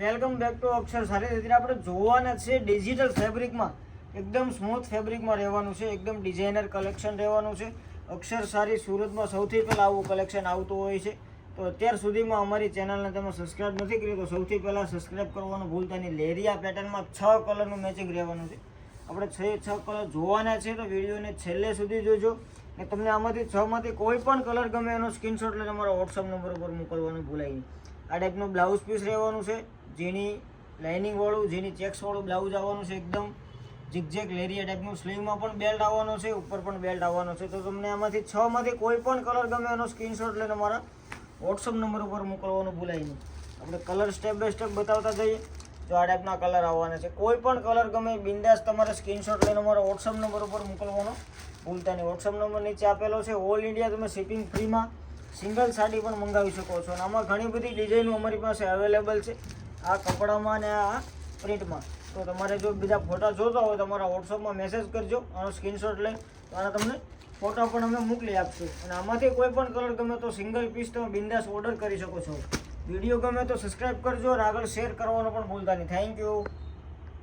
Welcome back to અક્ષર સારી રીતે. આપણે જોવાના છે ડિજિટલ ફેબ્રિકમાં. એકદમ સ્મૂથ ફેબ્રિકમાં રહેવાનું છે. એકદમ ડિઝાઇનર કલેક્શન રહેવાનું છે. અક્ષર સારી સુરતમાં સૌથી પહેલાં આવું કલેક્શન આવતું હોય છે. તો અત્યાર સુધીમાં અમારી ચેનલને તમે સબસ્ક્રાઇબ નથી કરી તો સૌથી પહેલાં સબસ્ક્રાઇબ કરવાનું ભૂલતા નહીં. લેરિયા પેટર્નમાં છ કલરનું મેચિંગ રહેવાનું છે. આપણે છ છ કલર જોવાના છે તો વિડીયોને છેલ્લે સુધી જોજો. ને તમને આમાંથી છમાંથી કોઈ પણ કલર ગમે એનો સ્ક્રીનશોટ લઈને અમારા વોટ્સઅપ નંબર ઉપર મોકલવાનું ભૂલાય નહીં. આ ટાઈપનું બ્લાઉઝ પીસ રહેવાનું છે. જેની લાઇનિંગવાળું જેની ચેક્સવાળું બ્લાઉઝ આવવાનું છે એકદમ ઝિગઝેક લેરિયા ટાઈપનું સ્લીવમાં પણ બેલ્ટ આવવાનો છે, ઉપર પણ બેલ્ટ આવવાનો છે. તો તમને આમાંથી છ માંથી કોઈ પણ કલર ગમે એનો સ્ક્રીનશોટ લઈને મારા વોટ્સઅપ નંબર ઉપર મોકલવાનું ભૂલાય નહીં. આપણે કલર સ્ટેપ બાય સ્ટેપ બતાવતા જઈએ તો આ ટાઈપના કલર આવવાના છે. કોઈ પણ કલર ગમે બિંદાસ તમારે સ્ક્રીનશોટ લઈને અમારા વોટ્સઅપ નંબર ઉપર મોકલવાનો ભૂલતા નહીં. વોટ્સઅપ નંબર નીચે આપેલો છે ઓલ ઇન્ડિયા તમે શિપિંગ ફ્રીમાં સિંગલ સાડી પણ મંગાવી શકો છો. અને આમાં ઘણી બધી ડિઝાઇનો અમારી પાસે અવેલેબલ છે. આ કપડામાં અને આ પ્રિન્ટમાં. તો તમારે જો બીજા ફોટા જોતા હોય, તમારા વોટ્સઅપમાં મેસેજ કરજો, આનો સ્ક્રીનશોટ લઈ, તો આના તમને ફોટા પણ અમે મોકલી આપશું. અને આમાંથી કોઈ પણ કલર ગમે તો સિંગલ પીસ તમે બિંદાસ ઓર્ડર કરી શકો છો. વીડિયો ગમે તો સબસ્ક્રાઈબ કરજો અને આગળ શેર કરવાનું પણ ભૂલતા નહીં. Thank you